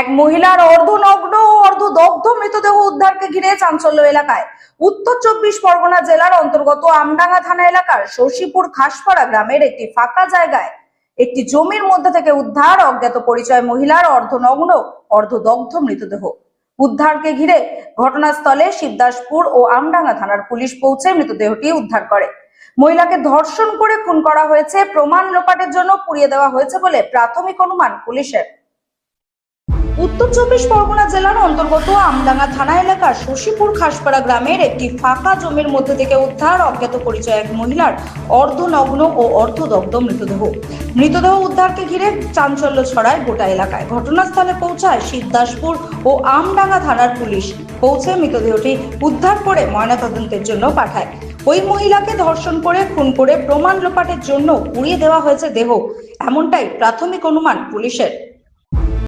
এক মহিলার অর্ধনগ্ন ও অর্ধদগ্ধ মৃতদেহ উদ্ধারকে ঘিরে চাঞ্চল্য এলাকায়। উত্তর চব্বিশ পরগনা জেলার অন্তর্গত আমডাঙ্গা থানা এলাকার শশীপুর খাসপাড়া গ্রামের একটি ফাঁকা জায়গায় একটি জমির মধ্যে থেকে উদ্ধার, অজ্ঞাত পরিচয় মহিলার অর্ধনগ্ন, অর্ধদগ্ধ মৃতদেহ। উদ্ধারকে ঘিরে ঘটনাস্থলে শিবদাসপুর ও আমডাঙ্গা থানার পুলিশ পৌঁছে মৃতদেহটি উদ্ধার করে। মহিলাকে ধর্ষণ করে খুন করা হয়েছে, প্রমাণ লোপাটের জন্য পুড়িয়ে দেওয়া হয়েছে বলে প্রাথমিক অনুমান পুলিশের। উত্তর চব্বিশ পরগনা জেলার অন্তর্গত আমডাঙ্গা থানা এলাকার শশীপুর খাসপাড়া গ্রামের একটি ফাঁকা জমির মধ্যে থেকে উদ্ধার, অজ্ঞাত পরিচয় এক মহিলার অর্ধনগ্ন ও অর্ধদগ্ধ মৃতদেহ। মৃতদেহ উদ্ধারকে ঘিরে চাঞ্চল্য ছড়ায় গোটা এলাকায়। ঘটনাস্থলে পৌঁছায় শিবদাসপুর ও আমডাঙ্গা থানার পুলিশ। পৌঁছে মৃতদেহটি উদ্ধার করে ময়নাতদন্তের জন্য পাঠায়। ওই মহিলাকে ধর্ষণ করে, খুন করে প্রমাণ লোপাটের জন্য উড়িয়ে দেওয়া হয়েছে দেহ। এমনটাই প্রাথমিক অনুমান পুলিশের।